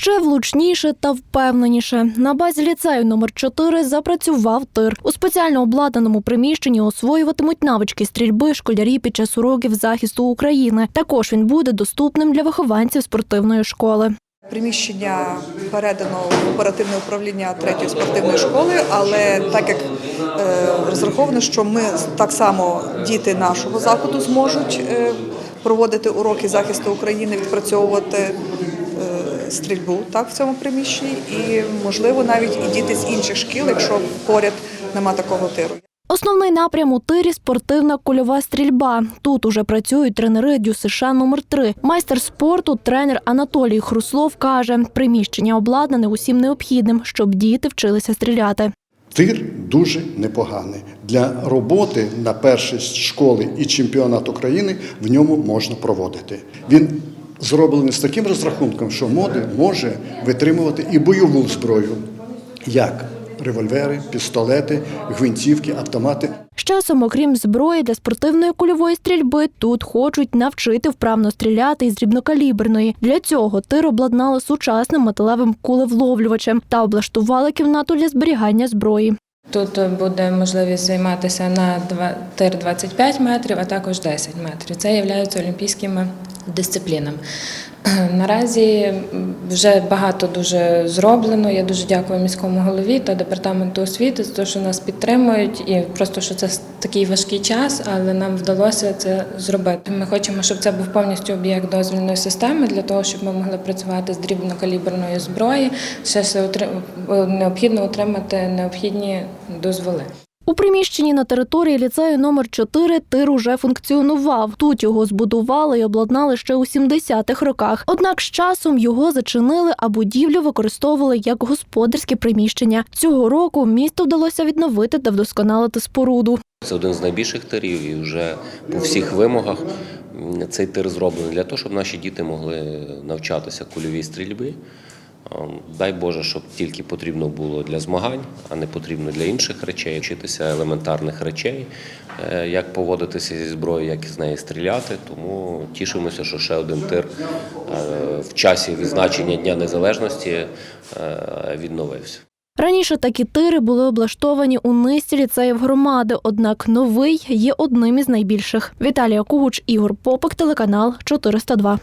Ще влучніше та впевненіше. На базі ліцею номер 4 запрацював тир. У спеціально обладнаному приміщенні освоюватимуть навички стрільби школярі під час уроків захисту України. Також він буде доступним для вихованців спортивної школи. Приміщення передано в оперативне управління третьої спортивної школи, але так як е, розраховано, що ми так само діти нашого заходу зможуть е, проводити уроки захисту України, відпрацьовувати стрільбу так в цьому приміщенні, і можливо навіть і діти з інших шкіл, якщо поряд нема такого тиру. Основний напрям у тирі спортивна кульова стрільба. Тут уже працюють тренери Дю США номер 3 Майстер спорту, тренер Анатолій Хруслов каже, приміщення обладнане усім необхідним, щоб діти вчилися стріляти. Тир дуже непоганий. Для роботи на першість школи і чемпіонат України в ньому можна проводити. Він зроблений з таким розрахунком, що моди може витримувати і бойову зброю, як револьвери, пістолети, гвинтівки, автомати. З часом, окрім зброї для спортивної кульової стрільби, тут хочуть навчити вправно стріляти із дрібнокаліберної. Для цього тир обладнали сучасним металевим кулевловлювачем та облаштували кімнату для зберігання зброї. Тут буде можливість займатися на два- тир 25 метрів, а також 10 метрів. Це є олімпійськими дисциплінами. Наразі вже багато дуже зроблено. Я дуже дякую міському голові та департаменту освіти за те, що нас підтримують, і просто що це такий важкий час, але нам вдалося це зробити. Ми хочемо, щоб це був повністю об'єкт дозвільної системи для того, щоб ми могли працювати з дрібнокаліберної зброї. Ще необхідно отримати необхідні дозволи. У приміщенні на території ліцею номер 4 тир уже функціонував. Тут його збудували і обладнали ще у 70-х роках. Однак з часом його зачинили, а будівлю використовували як господарське приміщення. Цього року місту вдалося відновити та вдосконалити споруду. Це один з найбільших тирів, і вже по всіх вимогах цей тир зроблений для того, щоб наші діти могли навчатися кульовій стрільбі. Ем, Дай Боже, щоб тільки потрібно було для змагань, а не потрібно для інших речей, вчитися елементарних речей, е, як поводитися зі зброєю, як з неї стріляти. Тому тішимося, що ще один тир е, в часі відзначення Дня Незалежності е, відновився. Раніше такі тири були облаштовані у низці ліцеїв громади, однак новий є одним із найбільших. Віталія Кугуч, Ігор Попик, телеканал 402.